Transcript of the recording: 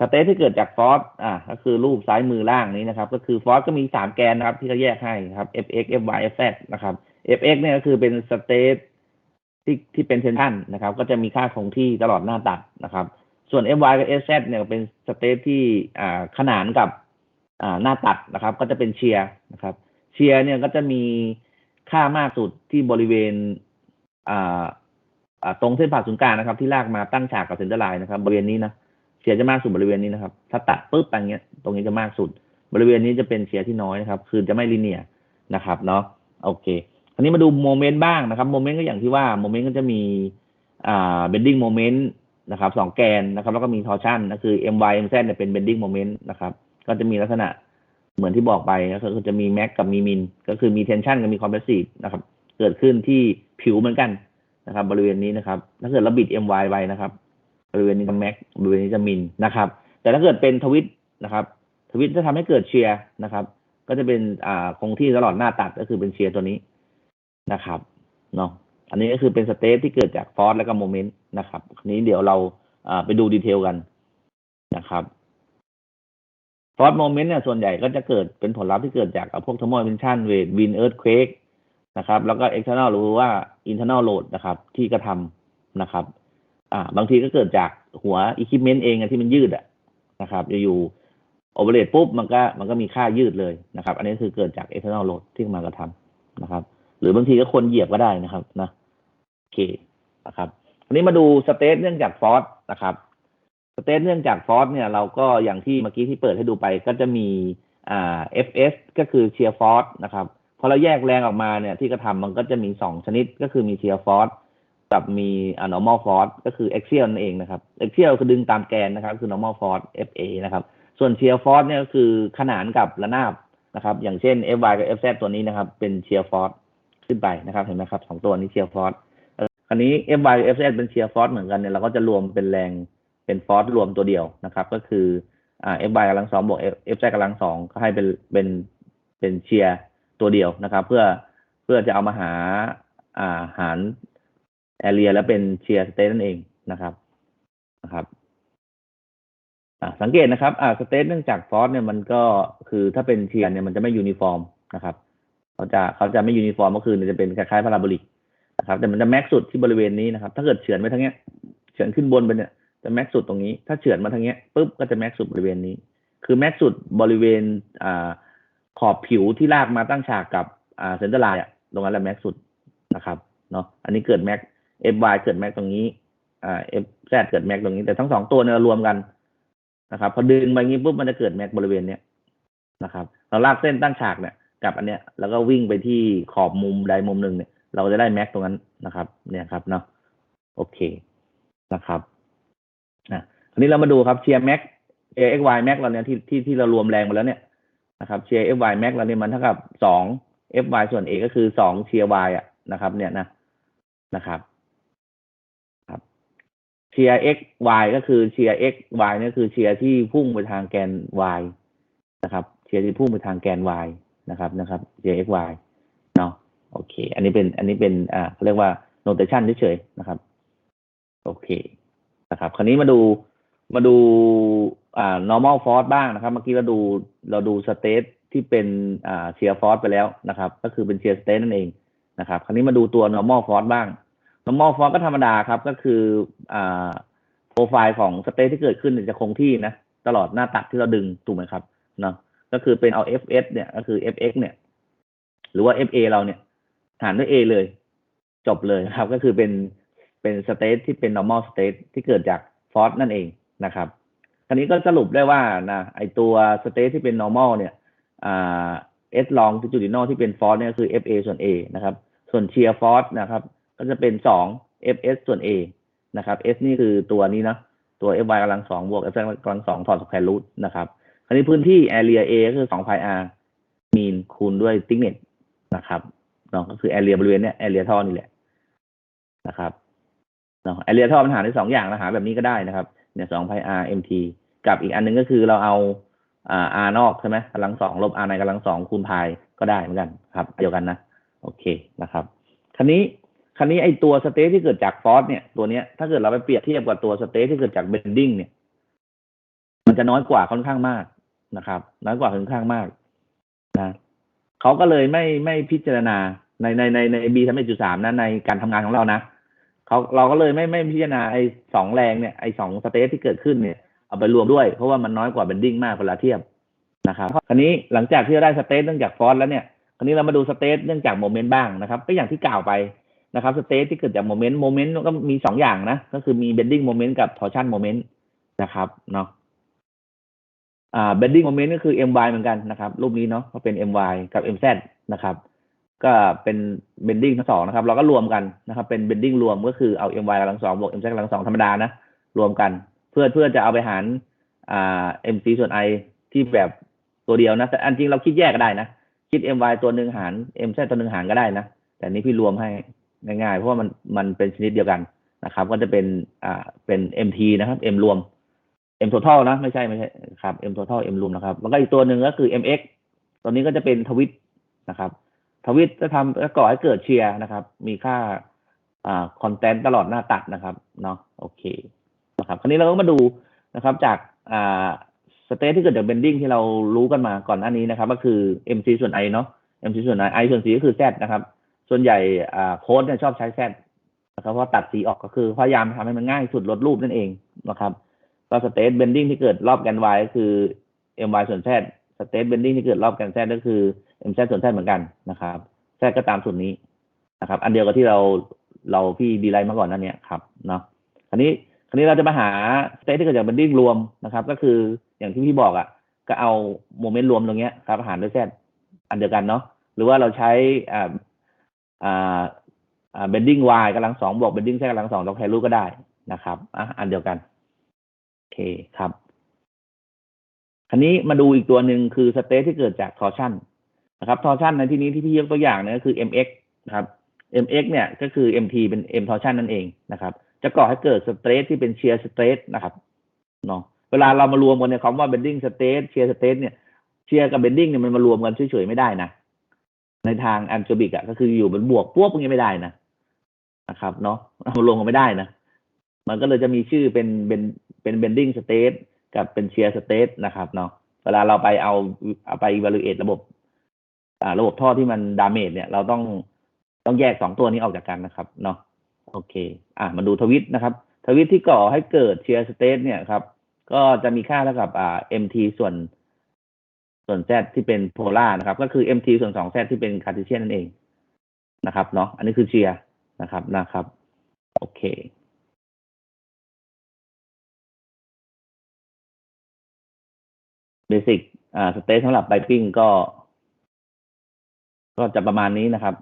สเตทที่เกิดจากฟอสอ่าก็คือรูปซ้ายมือล่างนี้นะครับ ก็คือฟอสก็มีสามแกนนะครับ ที่เขาแยกให้ครับ fx fy fz นะครับ fx เนี่ยก็คือเป็นสเตทที่ที่เป็นเทนชันนะครับ ก็จะมีค่าคงที่ตลอดหน้าตัดนะครับ ส่วน fy กับ fz เนี่ยเป็นสเตทที่อ่าขนานกับอ่าหน้าตัดนะครับ ก็จะเป็นเชียร์นะครับ เชียร์เนี่ยก็จะมีค่ามากสุดที่บริเวณอ่าตรงเส้นผ่าศูนย์กลางนะครับ ที่ลากมาตั้งฉากกับเซนเตอร์ไลน์นะครับ บริเวณนี้นะ เชียจะมากสุดบริเวณนี้นะครับ ถ้าตัดปุ๊บไปอย่างเงี้ย ตรงนี้จะมากสุด บริเวณนี้จะเป็นเชียที่น้อยนะครับ คือจะไม่ลิเนียร์นะครับ เนาะ โอเค คราวนี้มาดูโมเมนต์บ้างนะครับ โมเมนต์ก็อย่างที่ว่า โมเมนต์ก็จะมี อ่า เบนดิ้งโมเมนต์นะครับสองแกนนะครับ แล้วก็มีทอร์ชันก็คือ my mz เนี่ยเป็นเบนดิ้งโมเมนต์นะครับ ก็จะมีลักษณะเหมือนที่บอกไปก็คือจะมีแม็กกับมีมิน ก็คือมีเทนชันกับมีคอมเพรสซีฟนะครับ เกิดขึ้นที่ผิวเหมือนกันนะครับ บริเวณนี้นะครับ ถ้าเกิดเราบิด my ไปนะครับ เวณนี้จะแม็กบริเวณนี้จะมินนะครับ แต่ถ้าเกิดเป็นทวิตนะครับ ทวิตจะทำให้เกิดเชียร์นะครับ ก็จะเป็นอ่าคงที่ตลอดหน้าตัดก็คือเป็นเชียร์ตัวนี้นะครับเนาะอันนี้ก็คือเป็นสเตทที่เกิดจากฟอสและก็โมเมนต์นะครับนี้เดี๋ยวเราอ่าไปดูดีเทลกันนะครับฟอสโมเมนต์เนี่ยส่วนใหญ่ก็จะเกิดเป็นผลลัพธ์ที่เกิดจากพวกทอร์โมเ e นชั่นเวทวินเอิร์ธเควกนะครับ แล้วก็ external หรือว่า internal load นะครับ ที่กระทำนะครับ อ่า บางทีก็เกิดจากหัวอุปกรณ์เองที่มันยืดอะนะครับอยู่โอเปเรตปุ๊บมันก็มันก็มีค่ายืดเลยนะครับ อันนี้คือเกิดจาก external load ที่มากระทำนะครับ หรือบางทีก็คนเหยียบก็ได้นะครับนะโอเคนะครับอันนี้มาดูสเตทเนื่องจากฟอสนะครับสเตทเนื่องจากฟอสเนี่ยเราก็อย่างที่เมื่อกี้ที่เปิดให้ดูไปก็จะมีอ่า fs ก็คือเชียร์ฟอสนะครับพอเราแยกแรงออกมาเนี่ยที่กระทำมันก็จะมีสองชนิดก็คือมีเชียร์ฟอส กับมี normal force ก็คือ axial นั่นเองนะครับ axial คือดึงตามแกนนะครับ คือ normal force fa นะครับ ส่วน shear force เนี่ยก็คือขนานกับระนาบนะครับ อย่างเช่น fy กับ fz ตัวนี้นะครับ เป็น shear force ขึ้นไปนะครับ เห็นไหมครับสองตัวนี้ shear force คราวนี้ fy กับ fz เป็น shear force เหมือนกันเนี่ยเราก็จะรวมเป็นแรงเป็น force รวมตัวเดียวนะครับ ก็คืออ่า fy กำลังสองบวก fz กำลังสองก็ให้เป็นเป็นเป็น shear ตัวเดียวนะครับ เพื่อเพื่อจะเอามาหาอ่าหาร area แล้วเป็น shear state นั่นเองนะครับนะครับสังเกตนะครับอ่าสเตทเนื่องจากฟอสเนี่ยมันก็คือถ้าเป็นเชียร์เนี่ยมันจะไม่ยูนิฟอร์มนะครับเขาจะเขาจะไม่ยูนิฟอร์มก็คือจะเป็นคล้ายๆพาราโบลิกนะครับ แต่มันจะแม็กสุดที่บริเวณนี้นะครับ ถ้าเกิดเฉือนไปทางเนี้ยเฉือนขึ้นบนไปเนี่ยจะแม็กสุดตรงนี้ ถ้าเฉือนมาทางเนี้ยปุ๊บก็จะแม็กสุดบริเวณนี้ คือแม็กสุดบริเวณอ่าขอบผิวที่ลากมาตั้งฉากกับอ่าเซนเตอร์ไลน์อะตรงนั้นแหละแม็กสุดนะครับเนาะอันนี้เกิดแม็ก fy เกิดแม็กตรงนี้อ่า fz เกิดแม็กตรงนี้แต่ทั้งสองตัวเนี่ยรวมกันนะครับพอดึงไปงี้ปุ๊บมันจะเกิดแม็กบริเวณเนี้ยนะครับ เราลากเส้นตั้งฉากเนี่ยกับอันเนี้ยแล้วก็วิ่งไปที่ขอบมุมใดมุมหนึ่งเนี่ย เราจะได้แม็กตรงนั้นนะครับ เนี่ยครับเนาะโอเคนะครับอะคราวนี้เรามาดูครับเชียร์แม็กเอ x y แม็กเราเนี่ยที่ที่ที่เรารวมแรงมาแล้วเนี่ยนะครับเชียร์ f y แม็กเราเนี่ยมันเท่ากับสอง f y ส่วน a ก็คือสองเชียร์ y อะนะครับ เนี่ยนะนะครับ เชียร์ x y ก็คือเชียร์ x y นี่คือเชียร์ที่พุ่งไปทางแกน y นะครับ เชียร์ที่พุ่งไปทางแกน y นะครับนะครับเชียร์ x y เนาะโอเค อันนี้เป็นอันนี้เป็นอ่าเขาเรียกว่า notation เฉยๆนะครับ โอเคนะครับ คราวนี้มาดูมาดูอ่า normal force บ้างนะครับ เมื่อกี้เราดูเราดู state ที่เป็นอ่า shear force ไปแล้วนะครับ ก็คือเป็น shear state นั่นเองนะครับ คราวนี้มาดูตัว normal force บ้าง normal force ก็ธรรมดาครับ ก็คืออ่าโปรไฟล์ของสเตทที่เกิดขึ้นจะคงที่นะ ตลอดหน้าตัดที่เราดึงถูกไหมครับเนาะก็คือเป็นเอา fs เนี่ย ก็คือ fx เนี่ย หรือว่า fa เราเนี่ย หารด้วย a เลย จบเลยครับ ก็คือเป็นเป็นสเตทที่เป็น normal state ที่เกิดจาก force นั่นเองนะครับคราวนี้ก็สรุปได้ว่านะไอตัวสเตทที่เป็น normal เนี่ยอ่า s long จุดที่เป็น force เนี่ยคือ fa ส่วน a นะครับ ส่วน shear force นะครับ ก็จะเป็นสอง fs ส่วน a นะครับ s นี่คือตัวนี้นะตัว fy กำลังสองบวก f กำลังสองถอดสแควร์รูทนะครับคราวนี้พื้นที่ area a ก็คือสอง pi r mean คูณด้วย thickness นะครับเนาะก็คือ area บริเวณเนี้ย area ท่อนี่แหละนะครับเนาะ area ท่อมันหาได้สองอย่างนะหาแบบนี้ก็ได้นะครับเนี่ยสอง pi r mt กับอีกอันหนึงก็คือเราเอาอ่า r นอกใช่ไหมกำลังสองลบ r ในกำลังสองคูณ pi ก็ได้เหมือนกันครับ เดียวกันนะ โอเคนะครับ คราวนี้ คราวนี้ไอตัวสเตทที่เกิดจากฟอสเนี่ยตัวเนี้ยถ้าเกิดเราไปเปรียบเทียบกับตัวสเตทที่เกิดจากเบนดิ้งเนี่ย มันจะน้อยกว่าค่อนข้างมากนะครับ น้อยกว่าค่อนข้างมากนะเขาก็เลยไม่ไม่พิจารณาในในในใน B สามจุดสามนะในการทำงานของเรานะเขาเราก็เลยไม่ไม่พิจารณาไอ้สองแรงเนี่ยไอ้สองสเตทที่เกิดขึ้นเนี่ยเอาไปรวมด้วย เพราะว่ามันน้อยกว่าเบนดิ้งมากเวลาเทียบนะครับคราวนี้หลังจากที่เราได้สเตทเนื่องจากฟอสแล้วเนี่ยคราวนี้เรามาดูสเตทเนื่องจากโมเมนต์บ้างนะครับ ก็อย่างที่กล่าวไป นะครับสเตทที่เกิดจากโมเมนต์โมเมนต์ก็มีสองอย่างนะ ก็คือมีเบนดิ้งโมเมนต์กับทอร์ชันโมเมนต์นะครับเนาะอ่าเบนดิ้งโมเมนต์ก็คือ my เหมือนกันนะครับ รูปนี้เนาะก็เป็น my กับ mz นะครับ ก็เป็นเบนดิ้งทั้งสองนะครับ เราก็รวมกันนะครับ เป็นเบนดิ้งรวมก็คือเอา my กำลังสองบวก mz กำลังสองธรรมดานะ รวมกัน เพื่อเพื่อจะเอาไปหารอ่า mc ส่วน i ที่แบบตัวเดียวนะ แต่อันจริงเราคิดแยกก็ได้นะ คิด my ตัวหนึ่งหาร mz ตัวหนึ่งหารก็ได้นะ แต่นี้พี่รวมให้ ง่ายๆ เพราะว่ามันมันเป็นชนิดเดียวกันนะครับ ก็จะเป็นอ่าเป็น mt นะครับ m รวม m total นะ ไม่ใช่ไม่ใช่ครับ m total m รวมนะครับ แล้วก็อีกตัวหนึ่งก็คือ mx ตัวนี้ก็จะเป็นทวิตนะครับ ทวิตจะทำจะก่อให้เกิดเชียร์นะครับ มีค่าอ่าคอนเทนต์ตลอดหน้าตัดนะครับเนาะโอเคนะครับ คราวนี้เราก็มาดูนะครับ จากอ่าสเตทที่เกิดจากเบนดิ้งที่เรารู้กันมาก่อนหน้านี้นะครับ ก็คือ mc ส่วน i เนาะ mc ส่วน i i ส่วน c ก็คือ z นะครับ ส่วนใหญ่โค้ดเนี่ยชอบใช้ z นะครับเพราะตัดสีออกก็คือพยายามทำให้มันง่ายสุดลดรูปนั่นเองนะครับก็สเตทเบนดิ้งที่เกิดรอบแกน y ก็คือ my ส่วน z สเตทเบนดิ้งที่เกิดรอบแกน z ก็คือ mz ส่วน z เหมือนกันนะครับ z ก็ตามสูตรนี้นะครับ อันเดียวกับที่เราเราพี่ดีไลน์มาก่อนนั่นเนี่ยครับเนาะคราวนี้คราวนี้เราจะมาหาสเตทที่เกิดจากเบนดิ้งรวมนะครับ ก็คืออย่างที่พี่บอกอะ ก็เอาโมเมนต์รวมตรงเนี้ยครับหารด้วย z อันเดียวกันเนาะหรือว่าเราใช้อ่า อ่าเบนดิ้ง y กำลังสองบวกเบนดิ้ง z กำลังสองต้องแครูก็ได้นะครับอะอันเดียวกัน โอเคครับคราวนี้มาดูอีกตัวหนึ่งคือสเตทที่เกิดจากทอร์ชันนะครับทอร์ชันในที่นี้ที่พี่ยกตัวอย่างเนี่ยก็คือ mx นะครับ mx เนี่ยก็คือ mt เป็น m ทอร์ชันนั่นเองนะครับ จะก่อให้เกิดสเตทที่เป็นเชียร์สเตทนะครับเนาะเวลาเรามารวมกันเนี่ยคำว่า bending state shear state เนี่ยเชียร์กับ bending เนี่ยมันมารวมกันเฉยๆไม่ได้นะ ในทางแอนโจบิกอะก็คืออยู่เป็นบวกพวกพวกนี้ไม่ได้นะนะครับ เนาะเอามารวมกันไม่ได้นะ มันก็เลยจะมีชื่อเป็นเป็นเป็น bending state กับเป็น shear state นะครับเนาะเวลาเราไปเอาเอาไป evaluate ระบบ อ่า ระบบท่อที่มัน damage เนี่ย เราต้องต้องแยกสองตัวนี้ออกจากกันนะครับ เนาะโอเค อะมาดูทวิตนะครับ ทวิตที่ก่อให้เกิด shear state เนี่ยครับ ก็จะมีค่าเท่ากับอ่า mt ส่วน ส่วน z ที่เป็นโพล่านะครับ ก็คือ mt ส่วน 2z ที่เป็นคาร์ติเชียนนั่นเองนะครับเนาะอันนี้คือเชียร์นะครับนะครับ โอเคเบสิกอ่าสเตทสำหรับไบปิ้งก็ ก็จะประมาณนี้นะครับ